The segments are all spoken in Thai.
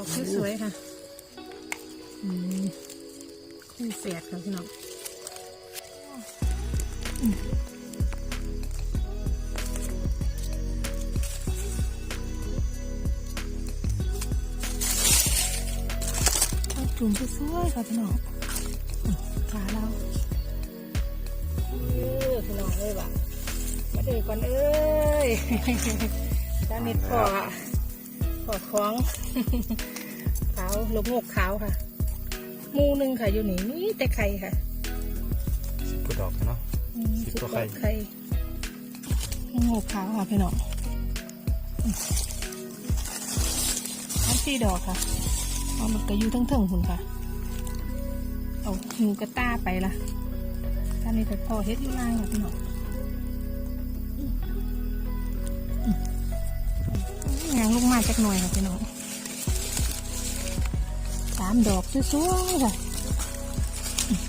อกสวยๆค่ะอืมคู่แฝดค่ะพี่น้องอืมเอาจุ่มสวยๆค่ะพี่น้องอืมขาเราเออพี่น้องเอ้ยว่ะมาเดือก่อนเอ้ยด้านนี้พอ พอคล้อง ขาวลูกงกขาวค่ะหมูหนึ่งค่ะอยู่นี่มีแต่ไข่ค่ะกดดอกเนาะอืมสิบกว่าไข่ไข่ลูกงกขาวค่ะพี่น้องอืมอันสี่ดอกค่ะเอามันก็อยู่ทั้งเถิงหุ่นค่ะ เอาหิวกระต้าไปละตอนนี้แต่พอเฮ็ดอยู่ล่างค่ะพี่น้อง ยางลงมาจากหน่อยค่ะพี่น้องสามดอกสวยๆค่ะ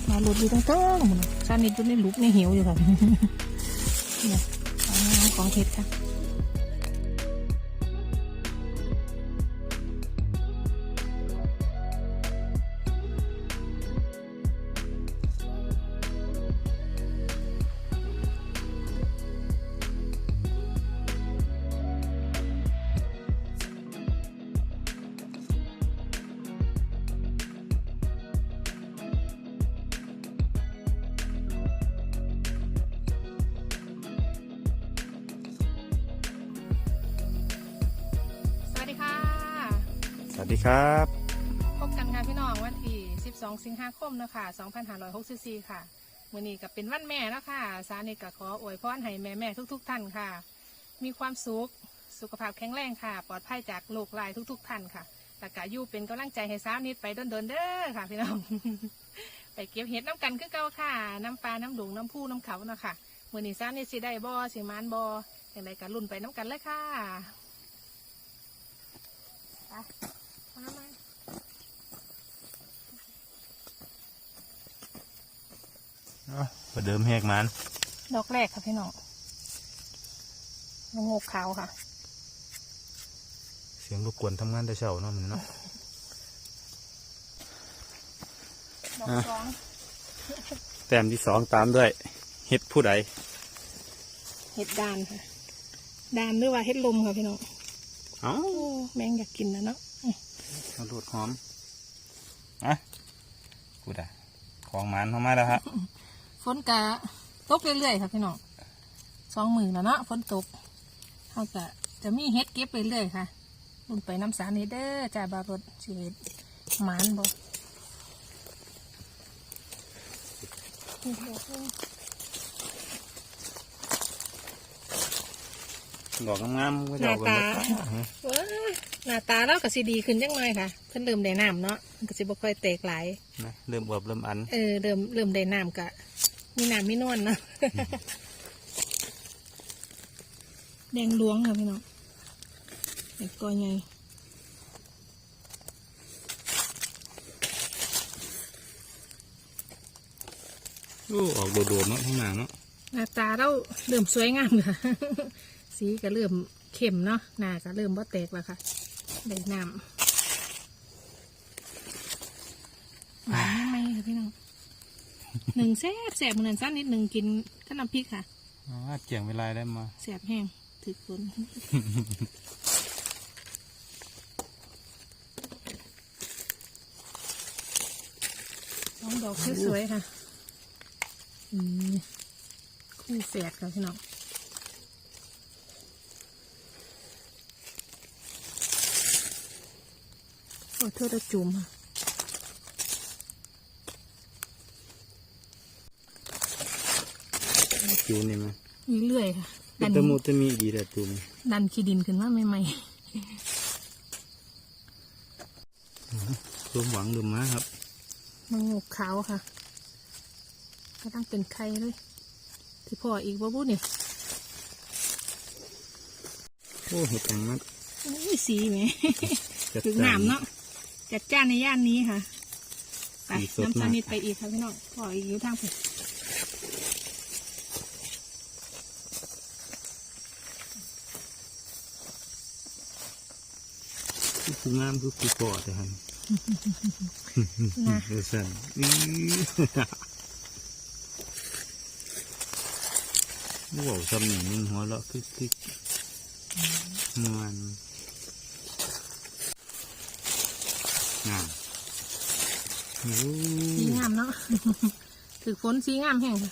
มาหลุดอยู่ตั้งเต้งมันซานิดอยู่ในหลุกในเหวอยู่ค่ะเนี่ยของงามของเห็ดค่ะ ครับพบกันค่ะพี่น้องวันที่ 12 สิงหาคมนะคะ2564 ค่ะมื้อนี้ก็เป็นวันแม่แล้วค่ะ สานิก็ขออวยพรให้แม่แม่ๆทุก ๆ ท่านค่ะ มีความสุข สุขภาพแข็งแรงค่ะ ปลอดภัยจากโรครายทุก ๆ ท่านค่ะแต่ก็อยู่เป็นกำลังใจให้สาวนิดไปโดนๆเด้อค่ะ พี่น้อง ไปเก็บเห็ดน้ำกันคือเก่าค่ะ น้ำปลา น้ำดุงน้ำผู้น้ำเขาเนาะค่ะมื้อนี้สาวนิดสิได้บ่สิมานบ่อย่างไรก็ลุ้นไปน้ำกันเลยค่ะ ไปมามาประเดิมแหกมันดอกแรกค่ะพี่น้องงกขาวค่ะ เสียงรบกวนทำงานแต่เช้าเนาะมันเนาะดอกอะสองแต้มที่สองตามด้วยเฮ็ดผู้ใดเห็ดดานค่ะดานหรือว่าเห็ดลมค่ะพี่น้อง เอ้าโอ้แมงอยากกินนะเนาะ เอาโดดหอมอะกูได้ของหมันเข้ามาแล้วครับฝนกะตกเรื่อยๆค่ะพี่น้องสองหมือแล้วเนาะฝนตกเขากะจะมีเห็ดเก็บไปเรื่อยค่ะรุ่นไปน้ำสารนี่เด้อจ่าบารถชีวิตหมานบ่ ดอกหนึ่งดอกงามๆก็หจะน้าเอากันตาหมดว้าหน้าตาเราก็สิดีขึ้นจังหน่อยค่ะ เพิ่นเริ่มได้น้ำเนาะมันก็สิบ่ค่อยแตกหลาย นะเริ่มอวบเริ่มอัน เออเริ่มเริ่มได้น้ำกะมีน้ำมีนวลเนาะแดงหลวงค่ะพี่น้องเด็กกอใหญ่โอ้ออกโดดๆเนาะข้างหน้าเนาะหน้าตาเราเริ่มสวยงามค่ะ สีก็เริ่มเข้มเนาะหน้าก็เริ่มบ่แตกแล้วค่ะได้น้ำหวานไหมค่ะพี่น้องหนึ่งแซ่บแซ่บเหมือนสั้นนิดหนึ่งกินก็น้ำพริกค่ะอ๋อเจียงเวลาได้มาแสบแห้งถือฝนน้องดอกสวยๆค่ะ อืมคู่แฝดค่ะพี่น้อง โอ้เธอจะจุ่มค่ะจูนนี่มั้ยมีเลื่อยค่ะดันตะมูตะมีดีแต่จูนดันขี้ดินขึ้นมาใหม่รวมหวังลืมมาครับๆมันงกขาวค่ะก็ต้องเป็นไข่เลยที่พ่ออีกว่าบุเนี่ยโอ้เห็ดของมันอุ้ยสีไหมจัดถึงจ้าหนามเนาะ จัดจ้านในย่านนี้ค่ะไปสีสดน้ำมาสาก นิทไปอีกค่ะพี่น้องพ่ออีกอยู่ทางไปโผู้งามคือผู้ปอดแต่ฮันนะเออสั่นอื้อว้าวซ้ำหนึ่งนึงหัวเราะคึกคึกมวน งามโอ้สีงามเนาะถือฝนสีงามแห้งค่ะ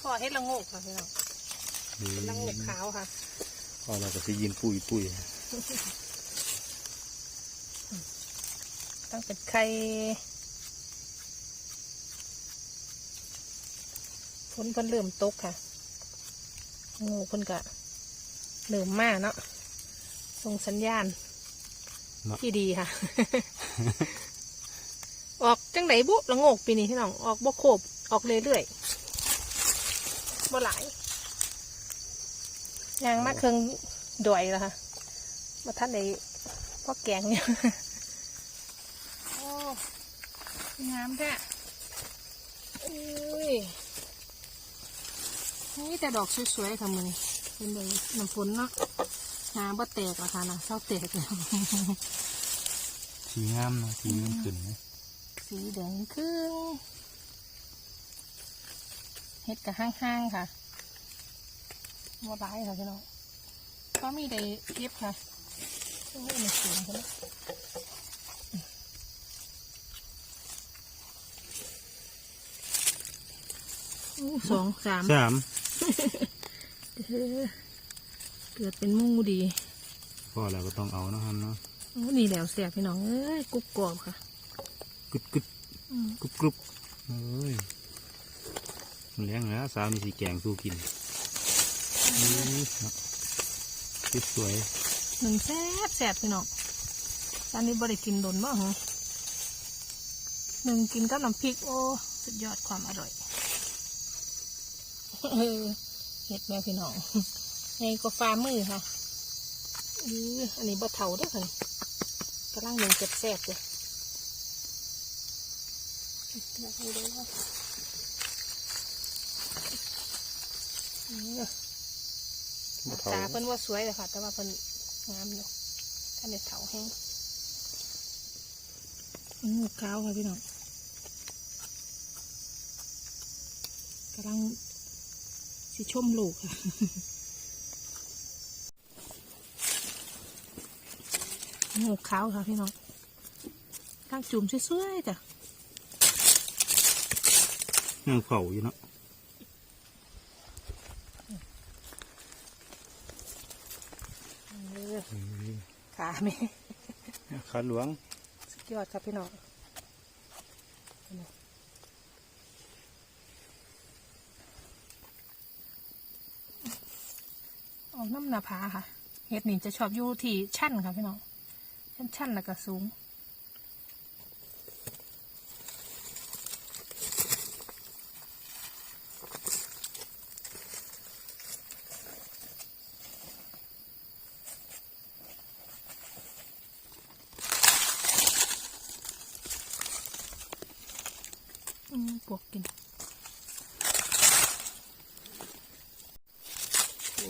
พอเฮ็ดละโงกค่ะพี่น้องละโงกขาวค่ะพอเราก็จะยินปุยปุยต้องเป็นไข่ฝนเพิ่นเริ่มตกค่ะ งูเพิ่นกะเริ่มมาเนาะส่งสัญญาณเนาะ ที่ดีค่ะ ออกจังไหนบุละโงกปีนี้พี่น้อง ออกบ่โคบออกเรื่อยๆบ่หลายยางมาเครื่องดอยแล้วค่ะมาท่านในพ่อแกงเนี่ยโอ้งามแท้อุ้ยนี่แต่ดอกสวยๆค่ะมือนี้เป็นเลยน้ำฝนเนาะ งามบ่แตกอะค่ะนะเศร้าแตกเลยสีงามเนาะสีมันขึ้นนะสีแดงครึ่งเฮ็ดกับห้างๆค่ะว่าร้ายค่ะพี่น้องก็มีได้เก็บค่ะโอ้ยมันสวยค่ะอู้สองสามสาม เออเกิดเป็นหมูดีพอเราก็ต้องเอาเนาะฮันเนาะโอ้นี่แหล้วเสียพี่น้องเอ้ยกรุบกรอบค่ะกึดกึดอืมกรุบกรุบเอ้ยมันเลี้ยงแล้วสาวมีสีแกงสู้กินอื้อเนาะสวยหนึ่งแซ่บแซ่บพี่น้องตอนนี้บริกินโดนบ้างเหรอหนึ่งกินกับน้ำพริกโอ้สุดยอดความอร่อยเออเห็ดแม่พี่น้อง ไงก็ฟ้ามือค่ะอืออันนี้บะเถาเด้วยค่ะนี่กำลังหนึ่งเจ็บแซ่บเลยอยากให้ดูว่าเออๆบ่เท่าตาเพิ่นว่าสวยเลยค่ะ แต่ว่าเพิ่นงามอยู่ท่านเด็ดเถาแห้งงูขาวค่ะพี่น้องกำลังสิชมลูกค่ะ งูขาวค่ะพี่น้องตั้งจุ่มสวยๆจ้ะยังเผาอยู่เนาะเออขาแม่ขาหลวง สุดยอดครับพี่น้องออกน้ำหนาผาค่ะ เห็ดนี่จะชอบอยู่ที่ชั้นค่ะพี่น้อง ชั้นชั้นแล้วก็สูงอืมปวกกิน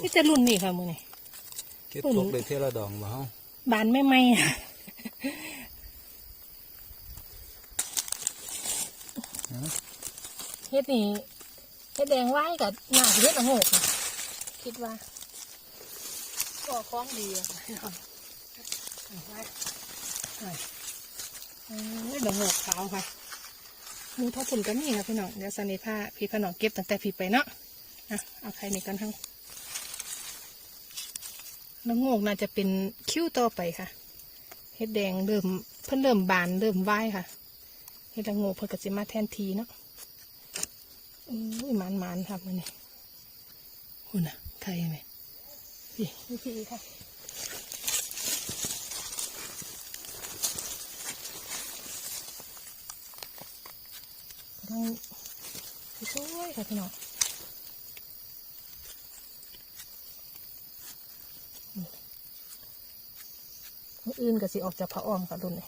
นี่จะรุ่นนี่ค่ะมือนี่เก็บตกเลยเท่าละดองบ่เฮา บานไม่ไหมอะเฮ็ดนี่เฮ็ดแดงไว้กับหน้าเฮ็ดละโงกค่ะคิดว่าก็คล้องดีอะค่ะเอาไว้หน่อยเออละโงกขาวค่ะมูทอฝุ่นก็นี่ค่ะพี่น้องเดี๋ยวสันนิผ้าพี่พน้องเก็บตั้งแต่พี่ไปเนาะอะเอาใครนี่กันทั้ง ละโงกน่าจะเป็นคิ้วต่อไปค่ะเฮ็ดแดงเริ่มเพิ่นเริ่มบานเริ่มไหวค่ะเฮ็ดละโงกเพิ่นก็สิมาแทนทีเนาะอุ้ยมันมันๆครับมันนี่หุ่นอะไทยไหมพี่วิธีค่ะกำลังสวยค่ะพี่น้อง ออื่นก็สิออกจากพระอ้อมค่ะรุ่นนี้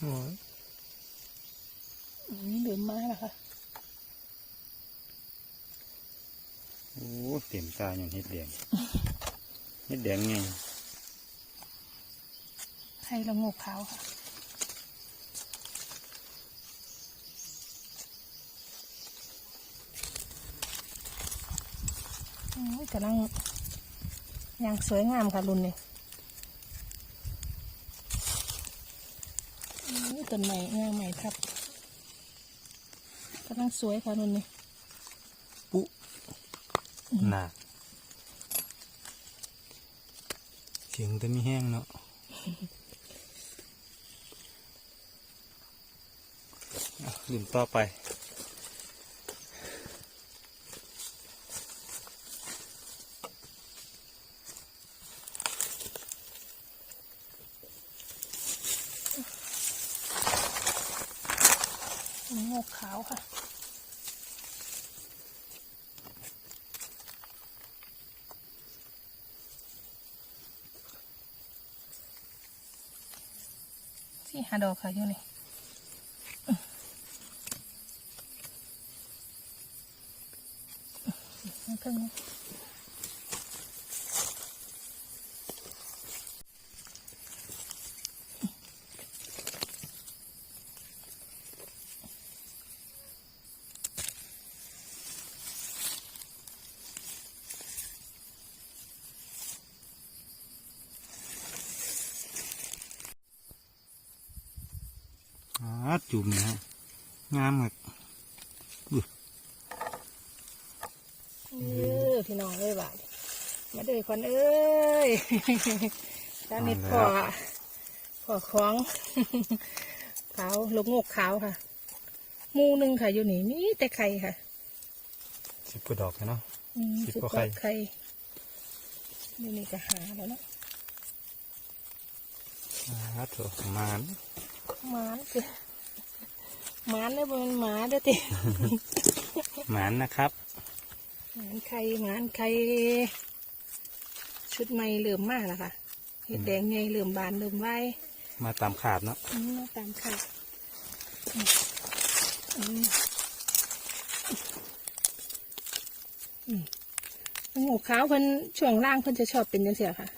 โอ้ยอันนี้เหลือมมาแล้วค่ะโอ้เต็มตาอย่างเฮ็ดแดงเห็ดแดงไงไข่ละโงกขาวค่ะอืมกำลังยังสวยงามค่ะรุ่นนี้อืม ต้นใหม่งาใหม่ครับกำลังสวยค่ะนุ่นนี่ปุ๊หนักเสียงแต่มีแห้งเนาะลุ่มต่อไป งอกขาว ค่ะ สี่หาดอกค่ะอยู่นี่เพิ่งนี้ะอ่า จุ่มนะงามมากเออพี่น้องเอ้ยบ่ายมาเด้อควันเอ้ยตาเน็ดพ่อพ่อของขาวลูกงกขาวค่ะหมูหนึ่งค่ะอยู่นี่มีแต่ไข่ค่ะสิบกว่าดอกนะเนาะอืมสิบสิบกว่ากว่าไข่ไข่อยู่นี่ก็หาแล้วเนาะอ่าโถมานหมานสิ หมานเนี่ยเป็นหมาเด้อติหมานนะครับ หมานไข่หมานไข่ชุดใหม่เริ่มมากแล้วค่ะเห็ดแดงไงเริ่มบานเริ่มไหวมาตามขาดเนาะอืมตามค่ะอืมอืมอืมหมูขาวเพิ่นช่วงล่างเพิ่นจะชอบเป็นจังเสียค่ะ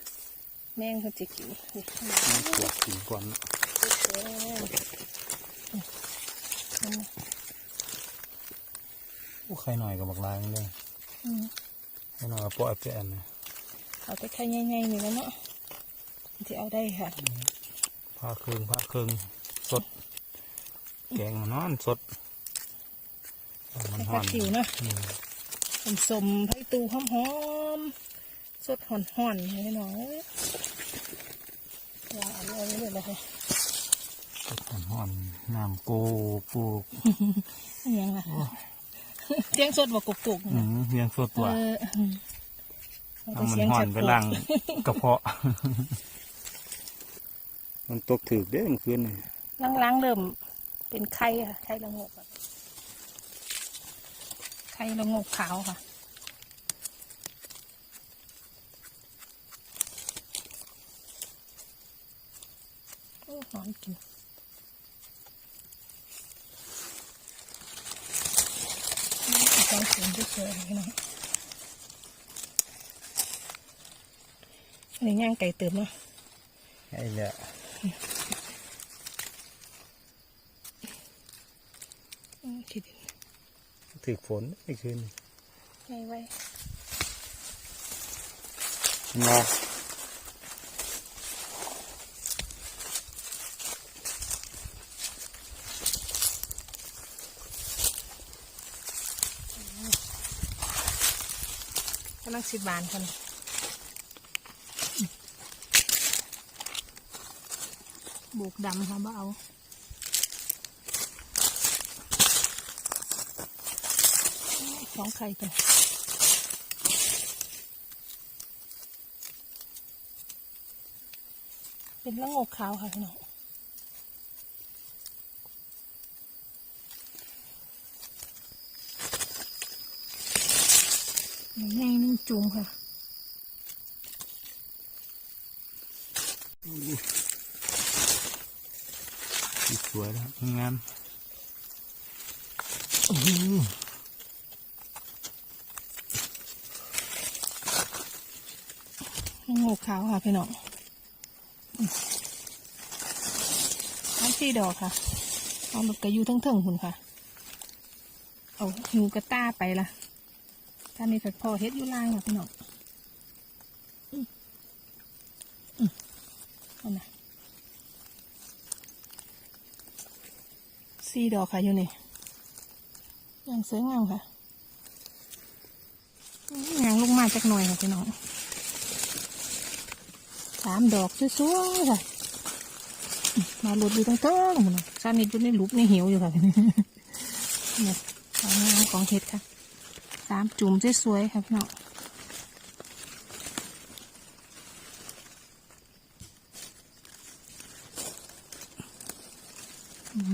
แมงเพิ่นจะกินนี่มาขวดกินก่อนเนาะ อืมอู้ใครหน่อยกับบักลายมันเลยอืมใครหน่อยกับปล่อยแปะนะเอาแต่ไข่ใหญ่ๆนี่แล้วเนาะที่เอาได้ค่ะผ้าเครื่องผ้าเครื่องสด แกงมันนอนสดเอามันไข่ห่ปอลานสิวเนาะอืมสมสมๆไผ่ตูหอมๆสดห่อนๆให้น้องเอ้ยว่าเอาไว้เลยเลยค่ะสด ห่อนๆน้ำโกปูอันยังล่ะเสียงสดบอกกุกๆอืนะมเรียงสดตัวเออเอามันห่อนไปล่างกระเพาะ มันตกถือเด้เมื่อคืนนี่ล้างๆเริ่ม เป็นไข่ค่ะไข่ละโงกอะไข่ละโงกขาวค่ะโอ้หอมกิน อีกสองเสียงด้วยเจอพี่น้องอันนี้ย่างไก่เติมเนาะไอ้เนี่ยอืมคิดถือฝนเมื่อคืนนี่ไงไว้มา กำลังสิบบานกันบุกดำค่ะบ่เอาสองไข่ตัวเป็นละงกขาวค่ะพี่น้อง แง่นึ่งจุงค่ะสวยแล้วงามโอ้โหงูขาวค่ะพี่น้องอืมอันสี่ดอกค่ะ เอารถกระยูทั้งเทิงคุณค่ะ เอาหิวกระต้าไปละ ท่านนี้ผัดพอเฮ็ดอยู่ล่างค่ะพี่น้องอืมอืมเอานะสี่ดอกค่ะอยู่นี่ยังสวยงามค่ะอืมยังลงมาจากหน่อยค่ะพี่น้องสามดอกสวยๆค่ะมาหลุดอยู่ตรงเติ้งหมดเลยซานิดอยู่ในหลุบในหิวอยู่ค่ะเนี่ยของงามของเห็ดค่ะ สามจุ่มสวยๆค่ะพี่น้อง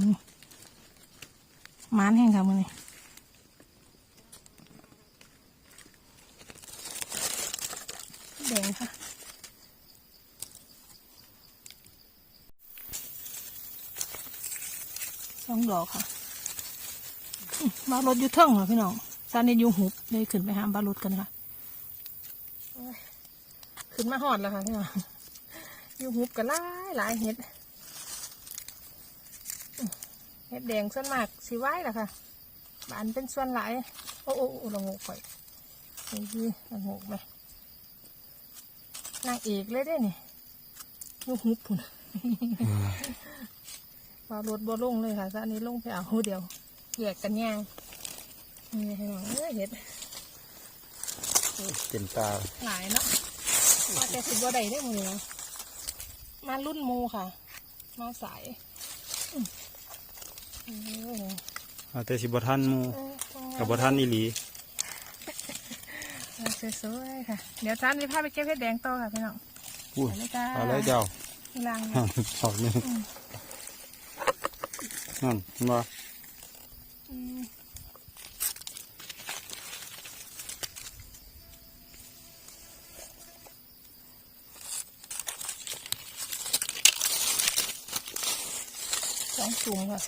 มหมานแห้งค่ะมือนี้แดงค่ะสองดอกค่ะมารถอยู่เทิงเหรอพี่น้อง ซานี่อยู่หุบเลยขึ้นไปหาบารถกันค่ะโอ้ยขึ้นมาหอดแล้วค่ะพี่น้องอยู่หุบกันหลายหลายเห็ดอืมเห็ดแดงส่วนมากสีไว้แหละค่ะบานเป็นส่วนหลายโอ้โอ้โอ้ละงกไปนี่ละงกไหมนางเอกเลยได้นี่อยู่หุบพุ่นปลารถบ่ลงเลยค่ะซะอันนี้ลงไปเอาเดียวแยกกันย่าง นี่ให้น้องเอ้ยเห็ดเต็มตาหลายเนาะมาแต่สิบ่ได้ได้อมือนี้มารุ่นหมูค่ะ มาสายอืมเออเอาแต่สิบทันหมูเออกับบทันอีหลีเอาสวยๆค่ะ เดี๋ยวจานนี้พาไปเก็บเห็ดแดงต่อค่ะพี่น้องอุ้ยไปเลยจ้าเอาเลยเจ้าที่ลังห้ามสอกนี่อืมนั่นเห็นบ่ อืม สองจุ่มค่ะ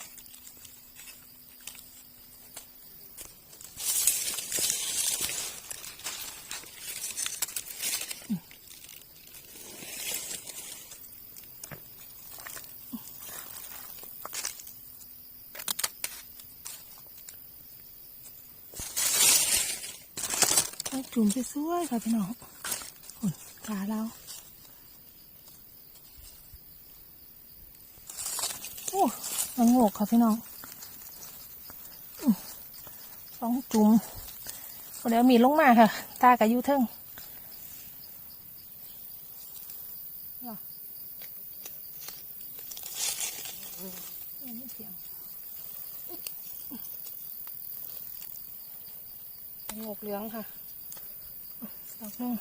จุ่มไปสวยค่ะพี่น้องหุ่นขาเราโอ้ ละโงกค่ะพี่น้องสองจุ่มเดี๋ยวมีลงมาค่ะ ตากับยูเทิงว่ะยังไม่เสียงละโงกเหลืองค่ะดอกนึง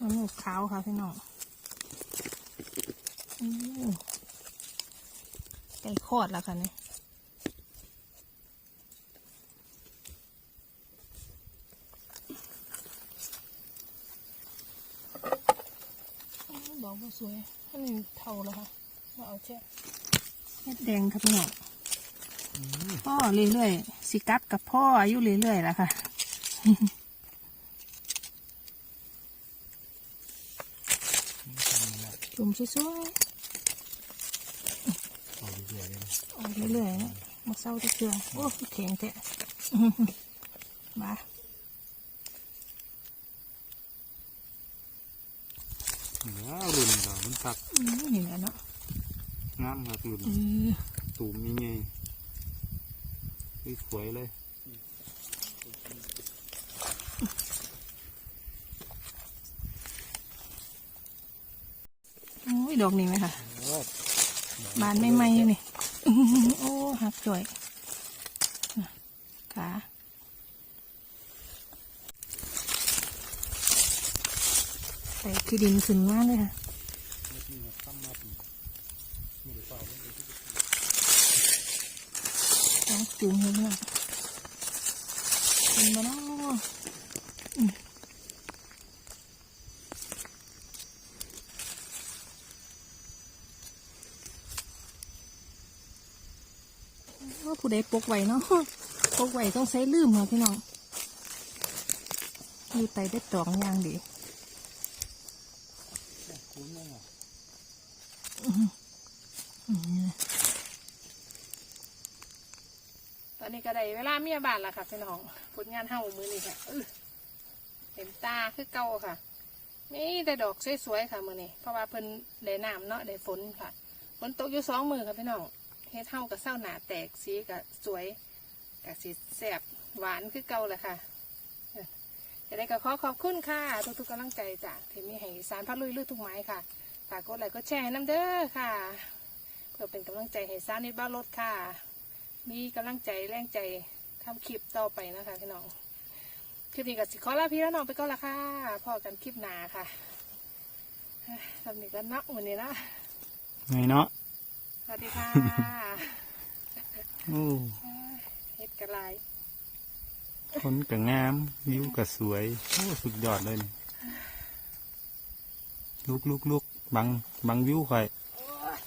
มันหมูขาวค่ะพี่น้องอืมไก่คอดแล้วค่ะนี่อืมดอกก็สวยอันนี้เท่าแล้วค่ะมาเอาเช่เม็ดแดงครับพี่น้องพ่อเรื่อยๆสิกลับกับพ่ออายุเรื่อยๆแล้วค่ะ จุ่มสวยๆเอาเรื่อยๆเลยออกเรื่อยๆนะมาเศร้าจะเกลือโอ้แข็งแตะมาว้าวรุ่นเรามันตักอืมเห็นแล้วเนาะงามครับรุ่นเออตูมนี่ไงสวยๆเลย โอ้ย ดอกนี้ไหมค่ะบานไม่ไหมอยู่นี่อื้อหือโอ้หักจ่อยน่ะขาใส่ขี้ดินขึ้นมากเลยค่ะต้องจุ่มเลยเนี่ยเป็นบ้านาะ อ ว่า ผู้ใดปกไว้เนาะปกไว้ต้องใช้ลืมเหรอพี่น้องอยู่ไตได้ตองอย่างดีตอนนี้ก็ได้เวลาเมียบานแล้วค่ะพี่น้องผลงานเฮามือนี้ค่ะเต็มตาคือเก่าค่ะนี่ได้ดอกสวยๆค่ะมือนี้เพราะว่าเพิ่นได้น้ำเนาะได้ฝนค่ะฝนตกอยู่สองมือค่ะพี่น้อง เฮ็ดเฮากับเศร้าหนาแตกสีกับสวยกับสีแสบหวานคือเก่าเลยค่ะอ้อจะได้ก็ขอขอบคุณค่ะ ทุกๆกำลังใจจากที่มีให้สารพัดลุยลุยทุกไม้ค่ะฝากกดไลค์กดแชร์ให้น้ำเด้อค่ะ เพื่อเป็นกำลังใจให้สารในบ้านรถค่ะ มีกำลังใจแรงใจทำคลิปต่อไปนะคะพี่น้องคลิปนี้ก็สิขอลาพี่แล้วน้องไปก่อนละค่ะพอกันคลิปหนาค่ะทำนี้ก็นักวันนี้นะไงเนาะ วัสดีค่ะโอ้เฮ็ดกระไรคนก็งามวิวก็สวยโอ้สุดยอดเลยนี่ลุกลุกลุกบังบังวิวค่อยโอ้ย